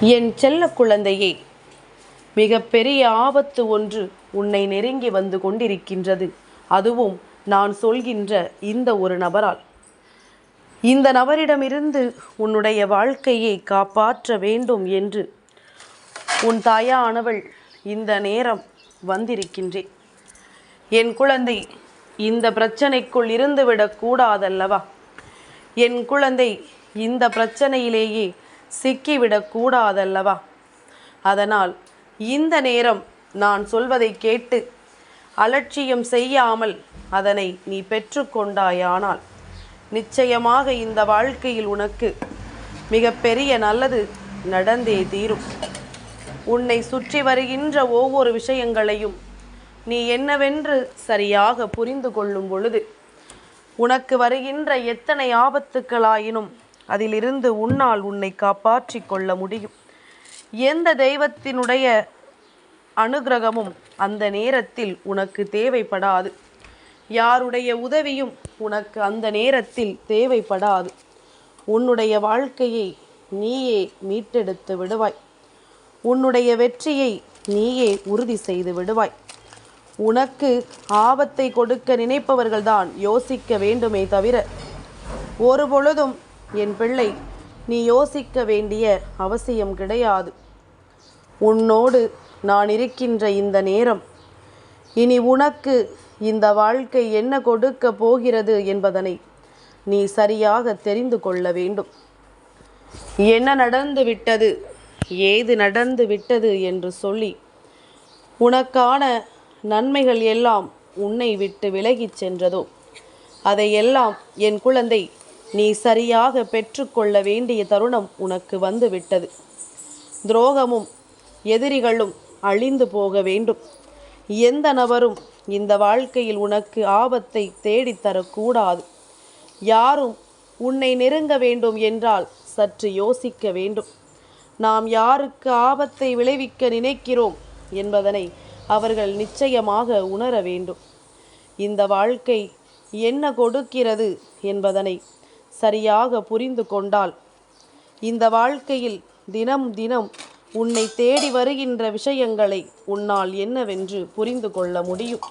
என் செல்ல குழந்தையே மிகப்பெரிய ஆபத்து ஒன்று உன்னை நெருங்கி வந்து கொண்டிருக்கின்றது. அதுவும் நான் சொல்கின்ற இந்த ஒரு நபரால். இந்த நபரிடமிருந்து உன்னுடைய வாழ்க்கையை காப்பாற்ற வேண்டும் என்று உன் தாயானவள் இந்த நேரம் வந்திருக்கின்றேன். என் குழந்தை இந்த பிரச்சனைக்குள் இருந்துவிடக் கூடாதல்லவா? என் குழந்தை இந்த பிரச்சனையிலேயே சிக்கிவிடக் கூடாதல்லவா அதனால் இந்த நேரம் நான் சொல்வதை கேட்டு அலட்சியம் செய்யாமல் அதனை நீ பெற்றுக்கொண்டாயானால் நிச்சயமாக இந்த வாழ்க்கையில் உனக்கு மிகப்பெரிய நல்லது நடந்தே தீரும். உன்னை சுற்றி வருகின்ற ஒவ்வொரு விஷயங்களையும் நீ என்னவென்று சரியாக புரிந்து கொள்ளும் பொழுது உனக்கு வருகின்ற எத்தனை ஆபத்துக்களாயினும் அதிலிருந்து உன்னால் உன்னை காப்பாற்றிக் கொள்ள முடியும். எந்த தெய்வத்தினுடைய அனுகிரகமும் அந்த நேரத்தில் உனக்கு தேவைப்படாது. யாருடைய உதவியும் உனக்கு அந்த நேரத்தில் தேவைப்படாது. உன்னுடைய வாழ்க்கையை நீயே மீட்டெடுத்து விடுவாய். உன்னுடைய வெற்றியை நீயே உறுதி செய்து விடுவாய். உனக்கு ஆபத்தை கொடுக்க நினைப்பவர்கள்தான் யோசிக்க வேண்டுமே தவிர ஒரு பொழுதும் என் பிள்ளை நீ யோசிக்க வேண்டிய அவசியம் கிடையாது. உன்னோடு நான் இருக்கின்ற இந்த நேரம் இனி உனக்கு இந்த வாழ்க்கை என்ன கொடுக்க போகிறது என்பதனை நீ சரியாக தெரிந்து கொள்ள வேண்டும். என்ன நடந்து விட்டது ஏது நடந்து விட்டது என்று சொல்லி உனக்கான நன்மைகள் எல்லாம் உன்னை விட்டு விலகிச் சென்றதோ? அதையெல்லாம் என் குழந்தை நீ சரியாக பெற்றுக்கொள்ள வேண்டிய தருணம் உனக்கு வந்துவிட்டது. துரோகமும் எதிரிகளும் அழிந்து போக வேண்டும். எந்த நபரும் இந்த வாழ்க்கையில் உனக்கு ஆபத்தை தேடித்தரக்கூடாது யாரும் உன்னை நெருங்க வேண்டும் என்றால் சற்று யோசிக்க வேண்டும். நாம் யாருக்கு ஆபத்தை விளைவிக்க நினைக்கிறோம் என்பதனை அவர்கள் நிச்சயமாக உணர வேண்டும். இந்த வாழ்க்கை என்ன கொடுக்கிறது என்பதனை சரியாக புரிந்து கொண்டால் இந்த வாழ்க்கையில் தினம் தினம் உன்னை தேடி வருகின்ற விஷயங்களை உன்னால் என்னவென்று புரிந்து கொள்ள முடியும்.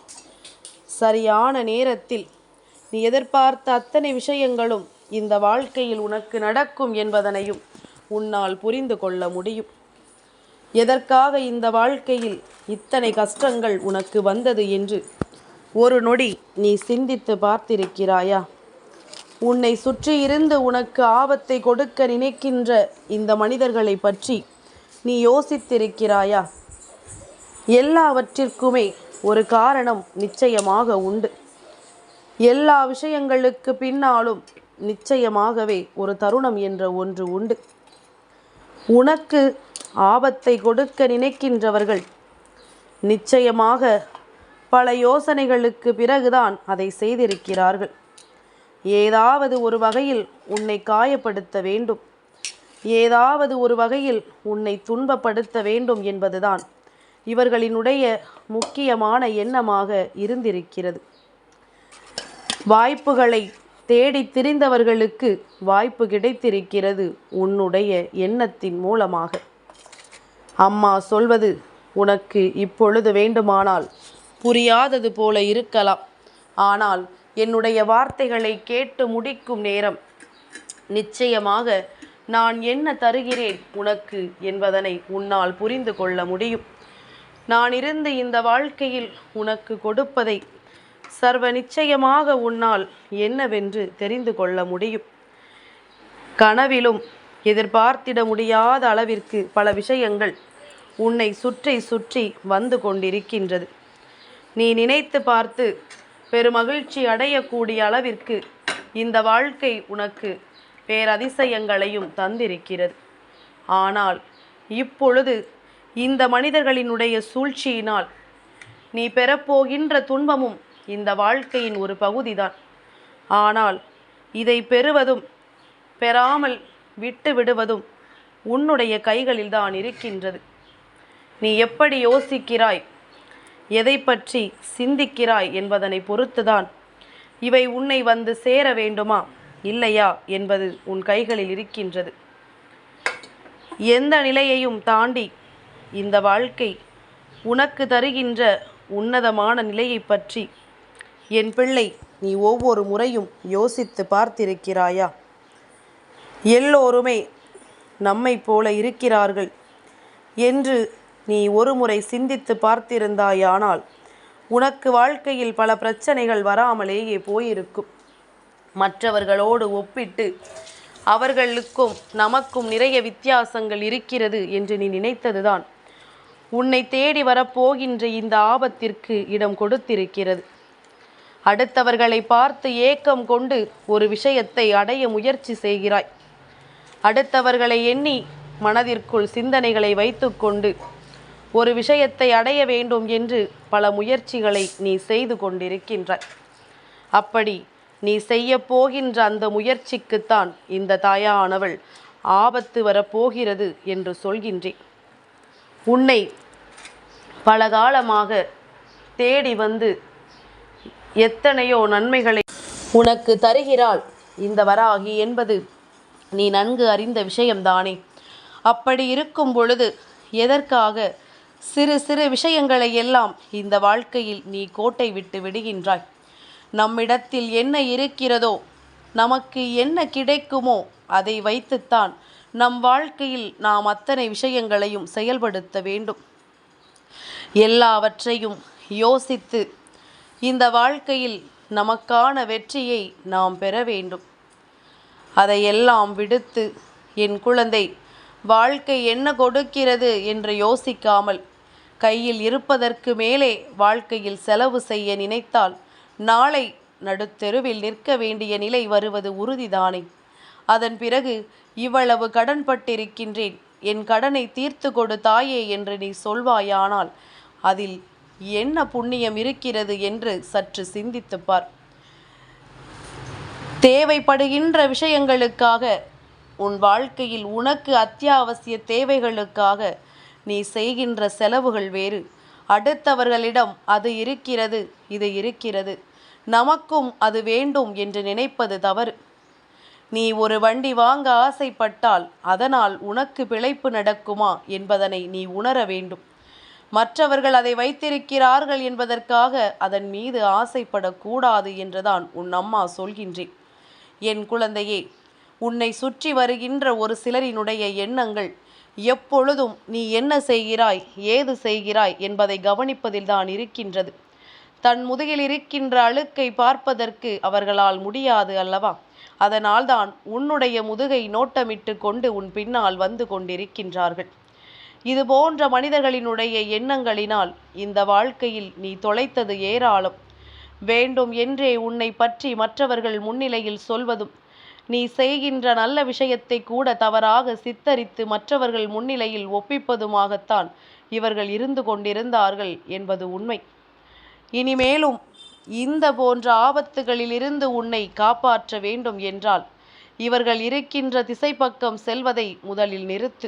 சரியான நேரத்தில் நீ எதிர்பார்த்த அத்தனை விஷயங்களும் இந்த வாழ்க்கையில் உனக்கு நடக்கும் என்பதனையும் உன்னால் புரிந்து கொள்ள முடியும். எதற்காக இந்த வாழ்க்கையில் இத்தனை கஷ்டங்கள் உனக்கு வந்தது என்று ஒரு நொடி நீ சிந்தித்து பார்த்திருக்கிறாயா? உன்னை சுற்றி இருந்து உனக்கு ஆபத்தை கொடுக்க நினைக்கின்ற இந்த மனிதர்களை பற்றி நீ யோசித்திருக்கிறாயா? எல்லாவற்றிற்குமே ஒரு காரணம் நிச்சயமாக உண்டு. எல்லா விஷயங்களுக்கு பின்னாலும் நிச்சயமாகவே ஒரு தருணம் என்ற ஒன்று உண்டு. உனக்கு ஆபத்தை கொடுக்க நினைக்கின்றவர்கள் நிச்சயமாக பல யோசனைகளுக்கு பிறகுதான் அதை செய்திருக்கிறார்கள். ஏதாவது ஒரு வகையில் உன்னை காயப்படுத்த வேண்டும். ஏதாவது ஒரு வகையில் உன்னை துன்பப்படுத்த வேண்டும் என்பதுதான் இவர்களினுடைய முக்கியமான எண்ணமாக இருந்திருக்கிறது. வாய்ப்புகளை தேடி திரிந்தவர்களுக்கு வாய்ப்பு கிடைத்திருக்கிறது உன்னுடைய எண்ணத்தின் மூலமாக. அம்மா சொல்வது உனக்கு இப்பொழுது வேண்டுமானால் புரியாதது போல இருக்கலாம். ஆனால் என்னுடைய வார்த்தைகளை கேட்டு முடிக்கும் நேரம். நிச்சயமாக நான் என்ன தருகிறேன் உனக்கு என்பதனை உன்னால் புரிந்து கொள்ள முடியும். நான் இருந்து இந்த வாழ்க்கையில் உனக்கு கொடுப்பதை சர்வ நிச்சயமாக உன்னால் என்னவென்று தெரிந்து கொள்ள முடியும். கனவிலும் எதிர்பார்த்திட முடியாத அளவிற்கு பல விஷயங்கள் உன்னை சுற்றி சுற்றி வந்து கொண்டிருக்கின்றது. நீ நினைத்து பார்த்து பெருமகிழ்ச்சி அடையக்கூடிய அளவிற்கு இந்த வாழ்க்கை உனக்கு பேரதிசயங்களையும் தந்திருக்கிறது. ஆனால் இப்பொழுது இந்த மனிதர்களினுடைய சூழ்ச்சியினால் நீ பெறப்போகின்ற துன்பமும் இந்த வாழ்க்கையின் ஒரு பகுதிதான். ஆனால் இதை பெறுவதும் பெறாமல் விட்டு விடுவதும் உன்னுடைய கைகளில்தான் இருக்கின்றது. நீ எப்படி யோசிக்கிறாய்? எதை பற்றி சிந்திக்கிறாய் என்பதனை பொறுத்துதான் இவை உன்னை வந்து சேர வேண்டுமா இல்லையா என்பது உன் கைகளில் இருக்கின்றது. எந்த நிலையையும் தாண்டி இந்த வாழ்க்கை உனக்கு தருகின்ற உன்னதமான நிலையை பற்றி என் பிள்ளை நீ ஒவ்வொரு முறையும் யோசித்து பார்த்திருக்கிறாயா? எல்லோருமே நம்மை போல இருக்கிறார்கள் என்று நீ ஒருமுறை சிந்தித்து பார்த்திருந்தாயானால் உனக்கு வாழ்க்கையில் பல பிரச்சனைகள் வராமலேயே போயிருக்கும். மற்றவர்களோடு ஒப்பிட்டு அவர்களுக்கும் நமக்கும் நிறைய வித்தியாசங்கள் இருக்கிறது என்று நீ நினைத்ததுதான். உன்னை தேடி வரப்போகின்ற இந்த ஆபத்திற்கு இடம் கொடுத்திருக்கிறது. அடுத்தவர்களை பார்த்து ஏக்கம் கொண்டு ஒரு விஷயத்தை அடைய முயற்சி செய்கிறாய். அடுத்தவர்களை எண்ணி மனதிற்குள் சிந்தனைகளை வைத்துக்கொண்டு ஒரு விஷயத்தை அடைய வேண்டும் என்று பல முயற்சிகளை நீ செய்து கொண்டிருக்கின்றாய் அப்படி நீ செய்ய போகின்ற அந்த முயற்சிக்குத்தான் இந்த தாயானவள் ஆபத்து வரப்போகிறது என்று சொல்கின்றேன். உன்னை பல காலமாக தேடி வந்து எத்தனையோ நன்மைகளை உனக்கு தருகிறாள் இந்த வராகி என்பது நீ நன்கு அறிந்த விஷயம்தானே. அப்படி இருக்கும் பொழுது எதற்காக சிறு சிறு விஷயங்களை எல்லாம் இந்த வாழ்க்கையில் நீ கோட்டை விட்டு விடுகின்றாய். நம்மிடத்தில் என்ன இருக்கிறதோ நமக்கு என்ன கிடைக்குமோ அதை வைத்துத்தான் நம் வாழ்க்கையில் நாம் அத்தனை விஷயங்களையும் செயல்படுத்த வேண்டும். எல்லாவற்றையும் யோசித்து இந்த வாழ்க்கையில் நமக்கான வெற்றியை நாம் பெற வேண்டும். அதையெல்லாம் விடுத்து என் குழந்தை வாழ்க்கை என்ன கொடுக்கிறது என்று யோசிக்காமல் கையில் இருப்பதற்கு மேலே வாழ்க்கையில் செலவு செய்ய நினைத்தால் நாளை நடுத்தெருவில் நிற்க வேண்டிய நிலை வருவது உறுதிதானே? அதன் பிறகு இவ்வளவு கடன்பட்டிருக்கின்றேன். என் கடனை தீர்த்து கொடு தாயே என்று நீ சொல்வாயானால் அதில் என்ன புண்ணியம் இருக்கிறது என்று சற்று சிந்தித்துப் பார். தேவைப்படுகின்ற விஷயங்களுக்காக உன் வாழ்க்கையில் உனக்கு அத்தியாவசிய தேவைகளுக்காக நீ செய்கின்ற செலவுகள் வேறு. அடுத்தவர்களிடம் அது இருக்கிறது இது இருக்கிறது. நமக்கும் அது வேண்டும் என்று நினைப்பது தவறு. நீ ஒரு வண்டி வாங்க ஆசைப்பட்டால் அதனால் உனக்கு பிழைப்பு நடக்குமா என்பதனை நீ உணர வேண்டும். மற்றவர்கள் அதை வைத்திருக்கிறார்கள் என்பதற்காக அதன் மீது ஆசைப்படக்கூடாது என்றுதான் உன் அம்மா சொல்கின்றேன் என் குழந்தையே உன்னை சுற்றி வருகின்ற ஒரு சிலரினுடைய எண்ணங்கள் எப்பொழுதும் நீ என்ன செய்கிறாய் ஏது செய்கிறாய் என்பதை கவனிப்பதில் தான் இருக்கின்றது. தன் முதுகில் இருக்கின்ற அழுக்கை பார்ப்பதற்கு அவர்களால் முடியாது அல்லவா? அதனால்தான் உன்னுடைய முதுகை நோட்டமிட்டு கொண்டு உன் பின்னால் வந்து கொண்டிருக்கின்றார்கள். இது போன்ற மனிதர்களினுடைய எண்ணங்களினால் இந்த வாழ்க்கையில் நீ தொலைத்தது ஏராளம். வேண்டும் என்றே உன்னை பற்றி மற்றவர்கள் முன்னிலையில் சொல்வதும் நீ செய்கின்ற நல்ல விஷயத்தை கூட தவறாக சித்தரித்து மற்றவர்கள் முன்னிலையில் ஒப்பிப்பதுமாகத்தான் இவர்கள் இருந்து கொண்டிருந்தார்கள் என்பது உண்மை. இனிமேலும் இந்த போன்ற ஆபத்துகளிலிருந்து உன்னை காப்பாற்ற வேண்டும் என்றால் இவர்கள் இருக்கின்ற திசை பக்கம் செல்வதை முதலில் நிறுத்து.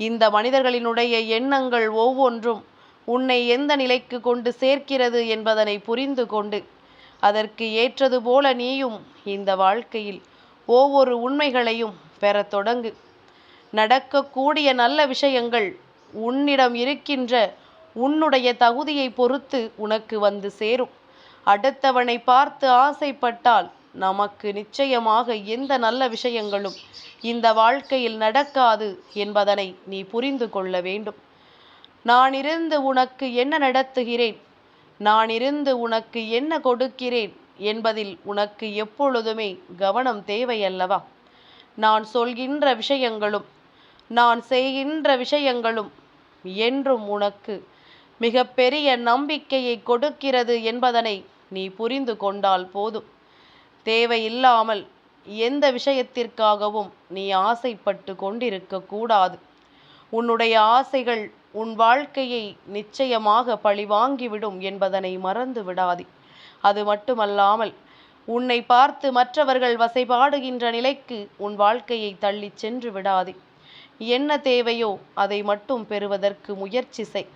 இந்த மனிதர்களினுடைய எண்ணங்கள் ஒவ்வொன்றும் உன்னை எந்த நிலைக்கு கொண்டு சேர்க்கிறது என்பதனை புரிந்து கொண்டு அதற்கு ஏற்றது போல நீயும் இந்த வாழ்க்கையில் ஒவ்வொரு உண்மைகளையும் பெறத் தொடங்கு. நடக்கக்கூடிய நல்ல விஷயங்கள் உன்னிடம் இருக்கின்ற உன்னுடைய தகுதியை பொறுத்து உனக்கு வந்து சேரும். அடுத்தவனை பார்த்து ஆசைப்பட்டால் நமக்கு நிச்சயமாக எந்த நல்ல விஷயங்களும் இந்த வாழ்க்கையில் நடக்காது என்பதனை நீ புரிந்து கொள்ள வேண்டும். நான் இருந்து உனக்கு என்ன நடத்துகிறேன்? நான் இருந்து உனக்கு என்ன கொடுக்கிறேன்? என்பதில் உனக்கு எப்பொழுதுமே கவனம் தேவையல்லவா? நான் சொல்கின்ற விஷயங்களும் நான் செய்கின்ற விஷயங்களும் என்றும் உனக்கு மிக பெரிய நம்பிக்கையை கொடுக்கிறது என்பதனை நீ புரிந்து கொண்டால் போதும். தேவையில்லாமல் எந்த விஷயத்திற்காகவும் நீ ஆசைப்பட்டு கொண்டிருக்க கூடாது. உன்னுடைய ஆசைகள் உன் வாழ்க்கையை நிச்சயமாக பழிவாங்கிவிடும் என்பதனை மறந்து விடாதே அது மட்டுமல்லாமல் உன்னை பார்த்து மற்றவர்கள் வசைபாடுகின்ற நிலைக்கு உன் வாழ்க்கையை தள்ளிச் சென்று விடாதே. என்ன தேவையோ அதை மட்டும் பெறுவதற்கு முயற்சி செய்.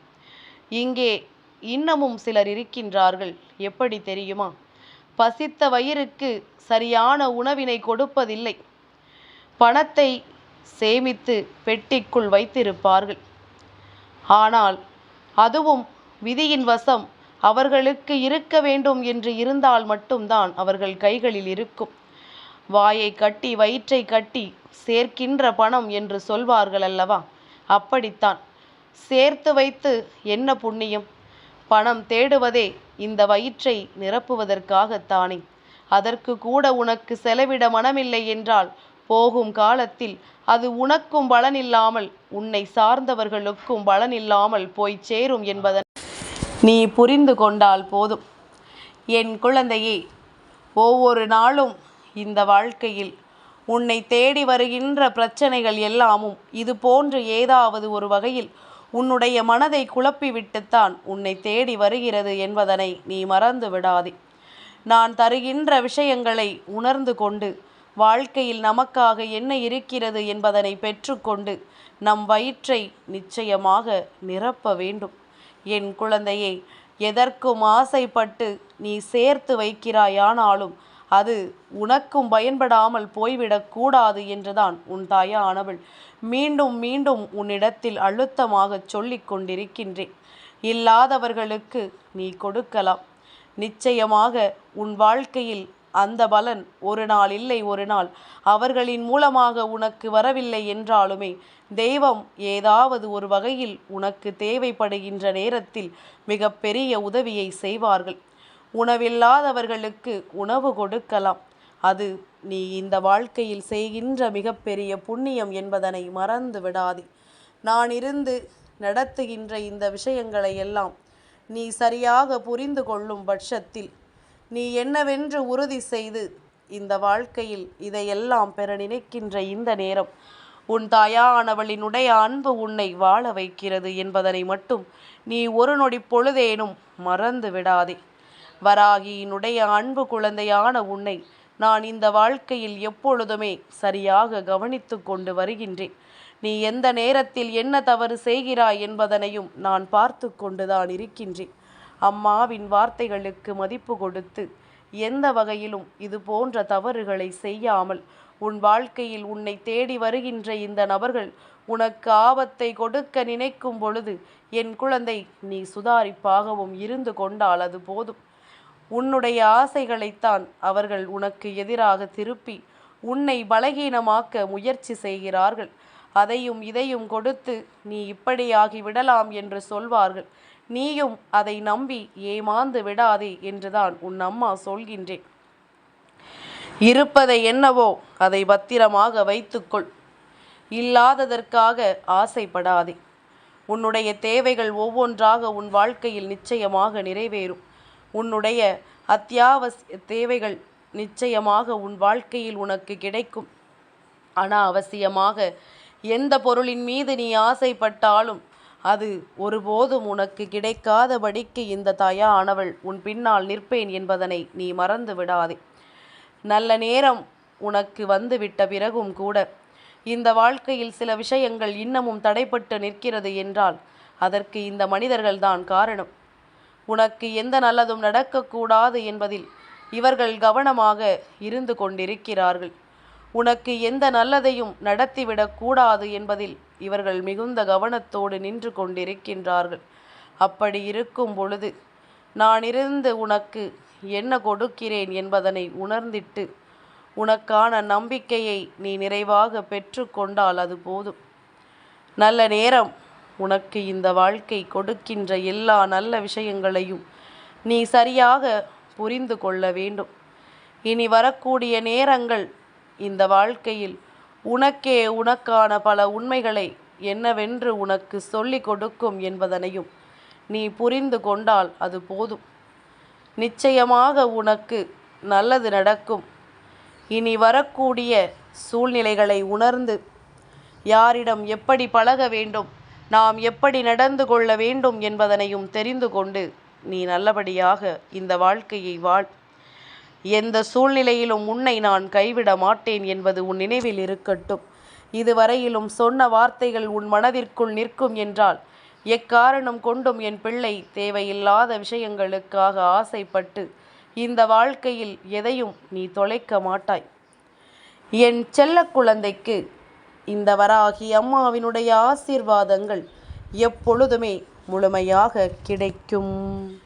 இங்கே இன்னமும் சிலர் இருக்கின்றார்கள் எப்படி தெரியுமா? பசித்த வயிறுக்கு சரியான உணவினை கொடுப்பதில்லை. பணத்தை சேமித்து பெட்டிக்குள் வைத்திருப்பார்கள். ஆனால் அதுவும் விதியின் வசம் அவர்களுக்கு இருக்க வேண்டும் என்று இருந்தால் மட்டும்தான் அவர்கள் கைகளில் இருக்கும். வாயை கட்டி வயிற்றை கட்டி சேர்க்கின்ற பணம் என்று சொல்வார்கள் அல்லவா? அப்படித்தான். சேர்த்து வைத்து என்ன புண்ணியம்? பணம் தேடுவதே இந்த வயிற்றை நிரப்புவதற்காகத்தானே. அதற்கு கூட உனக்கு செலவிட மனமில்லை என்றால் போகும் காலத்தில் அது உனக்கும் பலனில்லாமல் உன்னை சார்ந்தவர்களுக்கும் பலனில்லாமல் போய் சேரும் என்பதன் நீ புரிந்து கொண்டால் போதும். என் குழந்தையே ஒவ்வொரு நாளும் இந்த வாழ்க்கையில் உன்னை தேடி வருகின்ற பிரச்சனைகள் எல்லாமும் இது போன்று ஏதாவது ஒரு வகையில் உன்னுடைய மனதை குழப்பிவிட்டுத்தான் உன்னை தேடி வருகிறது என்பதனை நீ மறந்து விடாதே. நான் தருகின்ற விஷயங்களை உணர்ந்து கொண்டு வாழ்க்கையில் நமக்காக என்ன இருக்கிறது என்பதனை பெற்றுக்கொண்டு நம் வயிற்றை நிச்சயமாக நிரப்ப வேண்டும். என் குழந்தையை எதற்கும் ஆசைப்பட்டு நீ சேர்த்து வைக்கிறாயானாலும் அது உனக்கும் பயன்படாமல் போய்விடக்கூடாது என்றுதான் உன் தாயானவள் மீண்டும் மீண்டும் உன்னிடத்தில் அழுத்தமாகச் சொல்லிக் கொண்டிருக்கின்றேன். இல்லாதவர்களுக்கு நீ கொடுக்கலாம். நிச்சயமாக உன் வாழ்க்கையில் அந்த பலன் ஒரு நாள் இல்லை ஒரு நாள். அவர்களின் மூலமாக உனக்கு வரவில்லை என்றாலுமே தெய்வம் ஏதாவது ஒரு வகையில் உனக்கு தேவைப்படுகின்ற நேரத்தில் மிக பெரிய உதவியை செய்வார்கள். உணவில்லாதவர்களுக்கு உணவு கொடுக்கலாம். அது நீ இந்த வாழ்க்கையில் செய்கின்ற மிகப்பெரிய புண்ணியம் என்பதனை மறந்து விடாதே. நான் இருந்து நடத்துகின்ற இந்த விஷயங்களை எல்லாம் நீ சரியாக புரிந்து கொள்ளும் பட்சத்தில் நீ என்னவென்று உறுதி செய்து இந்த வாழ்க்கையில் இதையெல்லாம் பெற நினைக்கின்ற இந்த நேரம். உன் தாயானவளினுடைய அன்பு உன்னை வாழ வைக்கிறது என்பதனை மட்டும் நீ ஒரு நொடி பொழுதேனும் மறந்து விடாதே. வராகியினுடைய அன்பு குழந்தையான உன்னை நான் இந்த வாழ்க்கையில் எப்பொழுதுமே சரியாக கவனித்து கொண்டு வருகின்றேன். நீ எந்த நேரத்தில் என்ன தவறு செய்கிறாய் என்பதனையும் நான் பார்த்து கொண்டுதான் இருக்கின்றேன். அம்மாவின் வார்த்தைகளுக்கு மதிப்பு கொடுத்து எந்த வகையிலும் இது போன்ற தவறுகளை செய்யாமல் உன் வாழ்க்கையில் உன்னை தேடி வருகின்ற இந்த நபர்கள் உனக்கு ஆபத்தை கொடுக்க நினைக்கும் பொழுது என் குழந்தை நீ சுதாரிப்பாகவும் இருந்து கொண்டால் அது போதும். உன்னுடைய ஆசைகளைத்தான் அவர்கள் உனக்கு எதிராக திருப்பி உன்னை பலகீனமாக்க முயற்சி செய்கிறார்கள். அதையும் இதையும் கொடுத்து நீ இப்படியாகி விடலாம் என்று சொல்வார்கள். நீயும் அதை நம்பி ஏமாந்து விடாதே என்றுதான் உன் அம்மா சொல்கின்றேன். இருப்பதை என்னவோ அதை பத்திரமாக வைத்துக்கொள். இல்லாததற்காக ஆசைப்படாதே. உன்னுடைய தேவைகள் ஒவ்வொன்றாக உன் வாழ்க்கையில் நிச்சயமாக நிறைவேறும். உன்னுடைய அத்தியாவசிய தேவைகள் நிச்சயமாக உன் வாழ்க்கையில் உனக்கு கிடைக்கும். அனாவசியமாக எந்த பொருளின் மீது நீ ஆசைப்பட்டாலும் அது ஒருபோதும் உனக்கு கிடைக்காதபடிக்கு இந்த தாயானவள் உன் பின்னால் நிற்பேன் என்பதனை நீ மறந்து விடாதே. நல்ல நேரம் உனக்கு வந்துவிட்ட பிறகும் கூட இந்த வாழ்க்கையில் சில விஷயங்கள் இன்னமும் தடைப்பட்டு நிற்கிறது என்றால் அதற்கு இந்த மனிதர்கள்தான் காரணம். உனக்கு எந்த நல்லதும் நடக்கக்கூடாது என்பதில் இவர்கள் கவனமாக இருந்து கொண்டிருக்கிறார்கள். உனக்கு எந்த நல்லதையும் நடத்திவிடக் கூடாது என்பதில் இவர்கள் மிகுந்த கவனத்தோடு நின்று கொண்டிருக்கின்றார்கள். அப்படி இருக்கும் பொழுது நான் இருந்து உனக்கு என்ன கொடுக்கிறேன் என்பதனை உணர்ந்திட்டு உனக்கான நம்பிக்கையை நீ நிறைவாக பெற்றுக்கொண்டால் அது போதும். நல்ல நேரம் உனக்கு இந்த வாழ்க்கை கொடுக்கின்ற எல்லா நல்ல விஷயங்களையும் நீ சரியாக புரிந்து கொள்ள வேண்டும். இனி வரக்கூடிய நேரங்கள் இந்த வாழ்க்கையில் உனக்கே உனக்கான பல உண்மைகளை என்னவென்று உனக்கு சொல்லிக் கொடுக்கும் என்பதனையும் நீ புரிந்து கொண்டால் அது போதும். நிச்சயமாக உனக்கு நல்லது நடக்கும். இனி வரக்கூடிய சூழ்நிலைகளை உணர்ந்து யாரிடம் எப்படி பழக வேண்டும் நாம் எப்படி நடந்து கொள்ள வேண்டும் என்பதனையும் தெரிந்து கொண்டு நீ நல்லபடியாக இந்த வாழ்க்கையை வாழ். எந்த சூழ்நிலையிலும் உன்னை நான் கைவிட மாட்டேன் என்பது உன் நினைவில் இருக்கட்டும். இதுவரையிலும் சொன்ன வார்த்தைகள் உன் மனதிற்குள் நிற்கும் என்றால் எக்காரணம் கொண்டும் என் பிள்ளை தேவையில்லாத விஷயங்களுக்காக ஆசைப்பட்டு இந்த வாழ்க்கையில் எதையும் நீ தொலைக்க மாட்டாய். என் செல்ல குழந்தைக்கு இந்த வராகி அம்மாவினுடைய ஆசீர்வாதங்கள் எப்பொழுதுமே முழுமையாக கிடைக்கும்.